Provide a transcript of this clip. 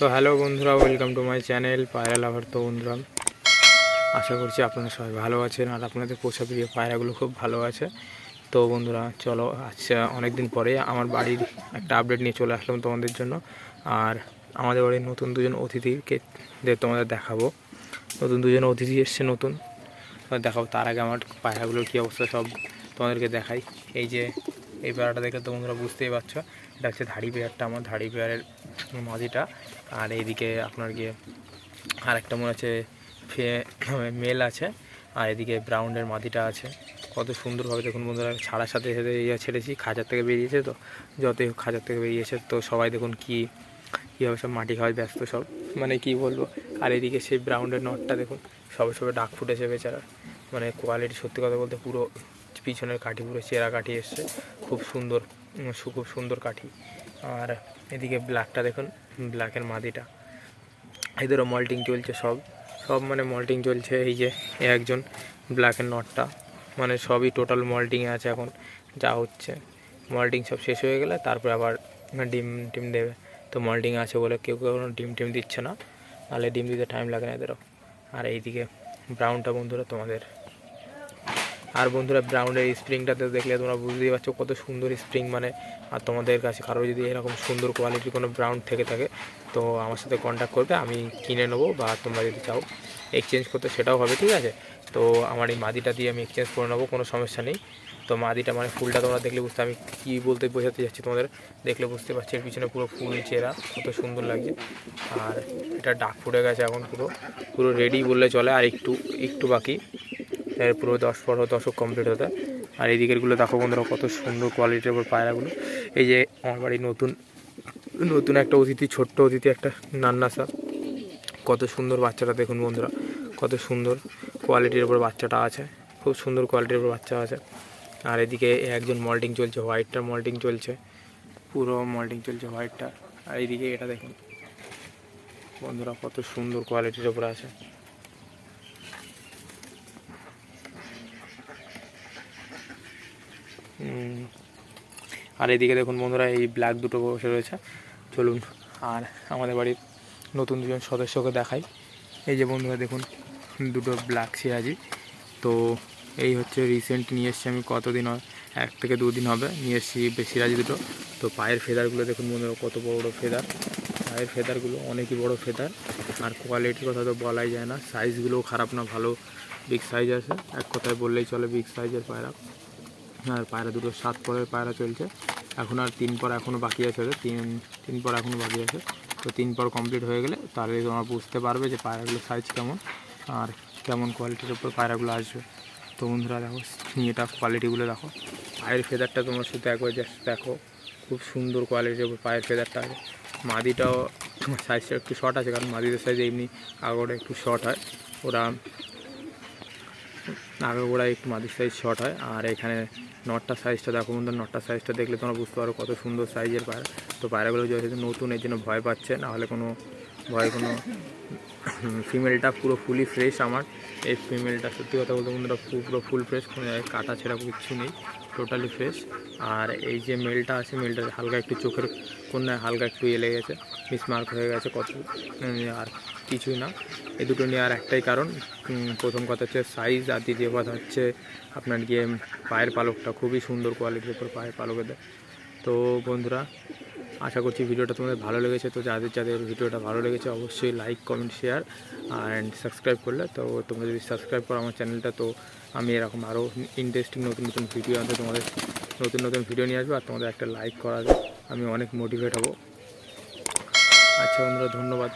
তো হ্যালো বন্ধুরা welcome to my channel পায়রা লাভার তো বন্ধুরা আশা করছি আপনারা সবাই ভালো আছেন আর আপনাদের পোষা প্রিয় পায়রাগুলো খুব ভালো আছে। তো বন্ধুরা, চলো আচ্ছা অনেক দিন পরে আমার বাড়ির একটা আপডেট নিয়ে চলে আসলাম তোমাদের জন্য। আর আমাদের বাড়ির নতুন দুজন অতিথিকে দের তোমাদের দেখাবো। নতুন দুজন অতিথি এসছে নতুন। দেখাবো, তার আগে আমার পায়রাগুলোর কী অবস্থা সব তোমাদেরকে দেখাই। এই যে এই পেয়ারাটা দেখে তো বন্ধুরা বুঝতেই পারছ। এটা হচ্ছে ধাড়ি পেয়ারটা আমার ধাড়ি পেয়ারের মাঝিটা। আর এইদিকে আপনার গিয়ে আর একটা মনে হচ্ছে ফে- মেল আছে, আর এদিকে ব্রাউনের মাদিটা আছে। কত সুন্দরভাবে দেখুন বন্ধুরা, ছাড়ার সাথে সাথে ইয়ে ছেড়েছি, খাঁচার থেকে বেরিয়েছে তো, যতই হোক থেকে বেরিয়েছে তো সবাই দেখুন কি, কীভাবে সব মাটি খাওয়ায় ব্যস্ত সব মানে কি বলব। আর এদিকে সেই ব্রাউনের নটটা দেখুন, সবে সবে ডাক ফুটেছে বেচারা মানে কোয়ালিটি সত্যি কথা বলতে পুরো পিছনের কাঠি পুরো চেরা কাঠি এসছে। খুব সুন্দর খুব সুন্দর কাঠি। আর এদিকে ব্ল্যাকটা দেখুন ব্ল্যাকের মাদিটা। এদেরও মল্টিং চলছে সব। সব মানে মল্টিং চলছে, এই যে একজন ব্ল্যাকের নটটা মানে সবই টোটাল মল্টিংয়ে আছে এখন, যা হচ্ছে। মল্টিং সব শেষ হয়ে গেলে তারপরে আবার ডিম টিম দেবে। তো মল্টিং আছে বলে কেউ কেউ ডিম টিম দিচ্ছে না। নাহলে ডিম দিতে টাইম লাগে না এদেরও। আর এইদিকে ব্রাউনটা বন্ধুরা তোমাদের আর বন্ধুরা ব্রাউনের স্প্রিংটাতে দেখলে তোমরা বুঝতেই পারছ কত সুন্দর স্প্রিং মানে। আর তোমাদের কাছে কারও যদি এরকম সুন্দর কোয়ালিটির কোনো ব্রাউন থেকে থাকে, তো আমার সাথে কন্ট্যাক্ট করবে, আমি কিনে নেব বা তোমরা যদি চাও এক্সচেঞ্জ করতে, সেটাও হবে, ঠিক আছে? তো আমার এই মাদিটা দিয়ে আমি এক্সচেঞ্জ করে নেব, কোনো সমস্যা নেই। তো মাদিটা মানে ফুলটা তোমরা দেখলে বুঝতে, আমি কী বলতে বোঝাতে যাচ্ছি তোমাদের, দেখলে বুঝতে পারছি এর পিছনে পুরো ফুল চেরা, কত সুন্দর লাগছে। আর এটা ডাক ফুটে গেছে এখন পুরো পুরো রেডি বললে চলে, আর একটু একটু বাকি। পুরো দশ পনেরো দশক কমপ্লিট হতে। আর এই দেখো বন্ধুরা, কত সুন্দর কোয়ালিটির ওপর পায়রাগুলো। এই যে আমার বাড়ির নতুন নতুন একটা অতিথি, ছোট্ট অতিথি, একটা নান্নাসা কত সুন্দর বাচ্চাটা দেখুন বন্ধুরা, কত সুন্দর কোয়ালিটির ওপর বাচ্চাটা আছে, খুব সুন্দর কোয়ালিটির ওপর বাচ্চা আছে। আর এদিকে একজন মল্টিং চলছে হোয়াইটটা মল্টিং চলছে, পুরো মল্টিং চলছে হোয়াইটটা আর এইদিকে এটা দেখুন, বন্ধুরা কত সুন্দর কোয়ালিটির ওপর আছে। আর এদিকে দেখুন বন্ধুরা, এই ব্ল্যাক দুটো বসে রয়েছে। চলুন আর আমাদের বাড়ির নতুন দুজন সদস্যকে দেখাই। এই যে বন্ধুরা, দেখুন, দুটো ব্ল্যাক সিরাজি। তো এই হচ্ছে রিসেন্ট নিয়ে এসেছি আমি, কতদিন হয়? এক থেকে দুদিন হবে, নিয়ে এসেছি সিরাজি দুটো। তো পায়ের ফেদারগুলো দেখুন বন্ধুরা, কত বড় বড় ফেদার। পায়ের ফেদারগুলো অনেকই বড় ফেদার। আর কোয়ালিটির কথা তো বলাই যায় না। সাইজগুলোও খারাপ না, ভালো বিগ সাইজ আছে। এক কথায় বললেই চলে বিগ সাইজের পায়রা। আর পায়রা দুটো, সাত পরের পায়রা চলছে। এখন আর তিন পর এখনও বাকি আছে ওদের। তিন তিন পর এখনও বাকি আছে। তো তিন পর কমপ্লিট হয়ে গেলে তাহলে তোমরা বুঝতে পারবে যে পায়রাগুলোর সাইজ কেমন আর কেমন কোয়ালিটির উপর পায়রাগুলো আসবে। তো বন্ধুরা দেখো এটা কোয়ালিটিগুলো দেখো। পায়ের ফেদারটা তোমরা শুধু একবার জাস্ট দেখো। খুব সুন্দর কোয়ালিটির উপর পায়ের ফেদারটা আছে। মাদিটাও সাইজটা একটু শর্ট আছে, কারণ মাদিদের সাইজ এমনি আগোটা একটু শর্ট হয়। ওরা আগাগোড়ায় একটু মাদির সাইজ শর্ট হয়, আর এখানে নটটা সাইজটা দেখো বন্ধু নটটা সাইজটা দেখলে তোমরা বুঝতে পারো কত সুন্দর সাইজের পায়রা তো পায়রাগুলো যেহেতু নতুন, এর জন্য ভয় পাচ্ছে না হলে কোনো ভয়, কোনো ফিমেলটা পুরো ফুলি ফ্রেশ আমার। এই ফিমেলটা সত্যি কথা বলতে বন্ধুরা পুরো ফুল ফ্রেশ কোনো কাটা ছেঁড়া কিচ্ছু নেই টোটালি ফ্রেশ আর এই যে মেলটা আছে মেলটা হালকা একটু চোখের কোনায় হালকা একটু এলে গেছে মিসমার্ক হয়ে গেছে কত আর কিছুই না। এই দুটো নিয়ে আর একটাই কারণ। প্রথম কথা হচ্ছে সাইজ আর দ্বিতীয় কথা হচ্ছে আপনার গিয়ে পায়ের পালকটা খুবই সুন্দর কোয়ালিটির উপর পায়ের পালকে দেয় তো বন্ধুরা, আশা করছি ভিডিওটা তোমাদের ভালো লেগেছে। তো যাদের যাদের ভিডিওটা ভালো লেগেছে অবশ্যই like comment share and subscribe করলে। তো তোমরা যদি সাবস্ক্রাইব করো আমার চ্যানেলটা তো আমি এরকম আরও ইন্টারেস্টিং নতুন নতুন ভিডিও আনতে তোমাদের, নতুন নতুন ভিডিও নিয়ে আসব আর তোমাদের একটা লাইক করা আমি অনেক মোটিভেট হব। আচ্ছা বন্ধুরা, ধন্যবাদ।